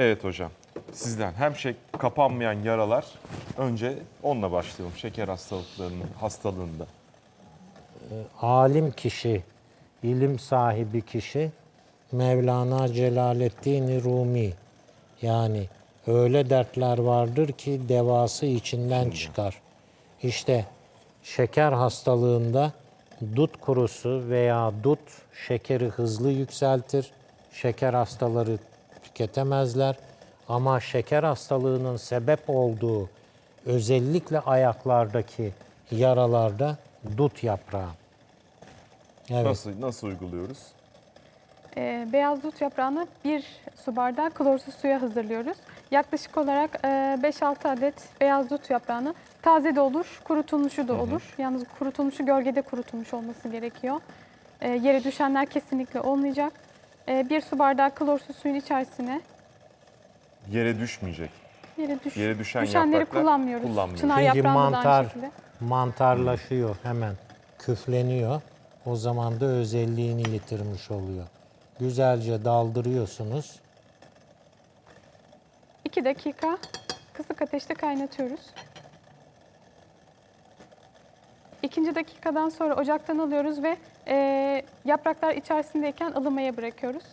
Evet hocam. Sizden hem şey kapanmayan yaralar önce onunla başlayalım. Şeker hastalıklarının hastalığında. alim kişi, ilim sahibi kişi Mevlana Celaleddin Rumi. Yani öyle dertler vardır ki devası içinden çıkar. İşte şeker hastalığında dut kurusu veya dut şekeri hızlı yükseltir. Şeker hastaları tüketemezler. Ama şeker hastalığının sebep olduğu özellikle ayaklardaki yaralarda dut yaprağı. Evet. Nasıl nasıl uyguluyoruz? Ee, beyaz dut yaprağını bir su bardağı klorsuz suya hazırlıyoruz. Yaklaşık olarak e, 5-6 adet beyaz dut yaprağını taze de olur, kurutulmuşu da olur. Yalnız kurutulmuşu gölgede kurutulmuş olması gerekiyor. E, yere düşenler kesinlikle olmayacak. E, bir su bardağı klorsuz suyun içerisine Yere düşmeyecek. yere, düş, Yere düşen düşenleri yapraklar kullanmıyoruz. kullanmıyoruz. Çınar Çünkü yaprağını da mantar aynı şekilde. mantarlaşıyor hemen, küfleniyor. O zaman da özelliğini yitirmiş oluyor. Güzelce daldırıyorsunuz. 2 dakika kısık ateşte kaynatıyoruz. İkinci dakikadan sonra ocaktan alıyoruz ve e, yapraklar içerisindeyken ılımaya bırakıyoruz.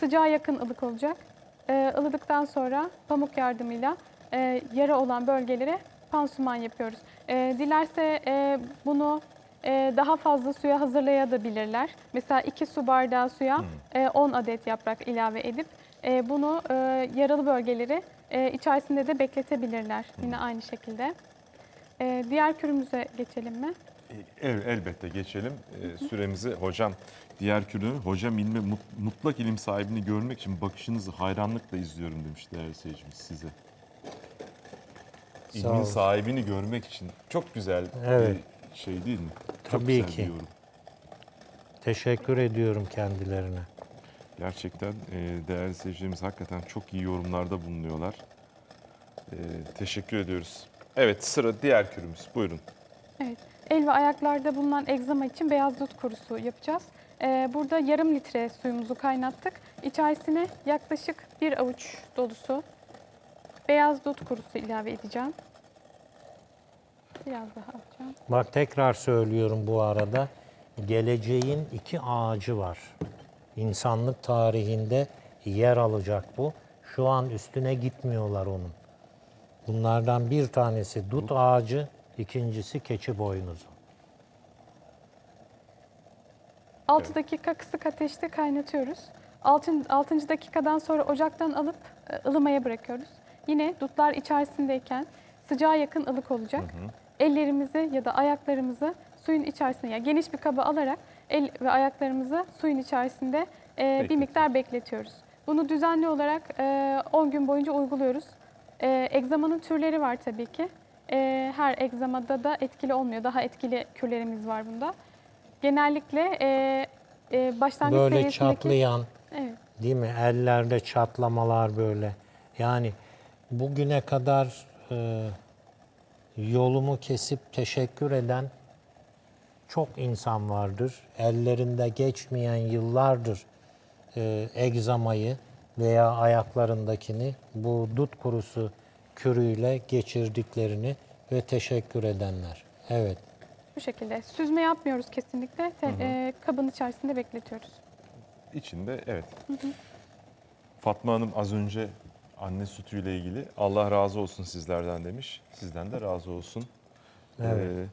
Sıcağa yakın ılık olacak. E, ılıdıktan sonra pamuk yardımıyla e, yara olan bölgelere pansuman yapıyoruz. E, dilerse e, bunu e, daha fazla suya hazırlayabilirler. Mesela 2 su bardağı suya e, 10 adet yaprak ilave edip e, bunu e, yaralı bölgeleri e, içerisinde de bekletebilirler. Yine aynı şekilde. E, diğer kürümüze geçelim mi? El, elbette geçelim Ee, süremizi. Hocam diğer kürü, hocam ilmi, mut- mutlak ilim sahibini görmek için bakışınızı hayranlıkla izliyorum demiş değerli seyircimiz size. Sağ İlmin sahibini görmek için. Çok güzel Evet. bir şey değil mi? Çok Tabii güzel ki. bir yorum. Teşekkür ediyorum kendilerine. Gerçekten e, değerli seyircilerimiz hakikaten çok iyi yorumlarda bulunuyorlar. E, teşekkür ediyoruz. Evet sıra diğer kürümüz. Buyurun. Evet. El ve ayaklarda bulunan egzama için beyaz dut kurusu yapacağız. E, burada yarım litre suyumuzu kaynattık. İçerisine yaklaşık bir avuç dolusu beyaz dut kurusu ilave edeceğim. Biraz daha alacağım. Bak tekrar söylüyorum bu arada. Geleceğin iki ağacı var. İnsanlık tarihinde yer alacak bu. Şu an üstüne gitmiyorlar onun. Bunlardan bir tanesi dut ağacı, ikincisi keçi boynuzu. 6 dakika kısık ateşte kaynatıyoruz. 6. 6. dakikadan sonra ocaktan alıp e, ılımaya bırakıyoruz. Yine dutlar içerisindeyken sıcağa yakın ılık olacak. Ellerimizi ya da ayaklarımızı suyun içerisine, yani geniş bir kaba alarak el ve ayaklarımızı suyun içerisinde e, bir Bekletiyoruz. miktar bekletiyoruz. Bunu düzenli olarak e, 10 gün boyunca uyguluyoruz. E, egzamanın türleri var tabii ki. E, her egzamada da etkili olmuyor. Daha etkili kürlerimiz var bunda. Genellikle e, e, başlangıç Böyle seviyesindeki... çatlayan, Evet. değil mi? Ellerde çatlamalar böyle. Yani bugüne kadar e, yolumu kesip teşekkür eden çok insan vardır. Ellerinde geçmeyen yıllardır e, egzamayı veya ayaklarındakini bu dut kurusu kürüyle geçirdiklerini ve teşekkür edenler. Evet. Bu şekilde. Süzme yapmıyoruz kesinlikle. Te- e, kabın içerisinde bekletiyoruz. İçinde evet. Fatma Hanım az önce anne sütüyle ilgili Allah razı olsun sizlerden demiş. Sizden de razı olsun. Evet. Ee,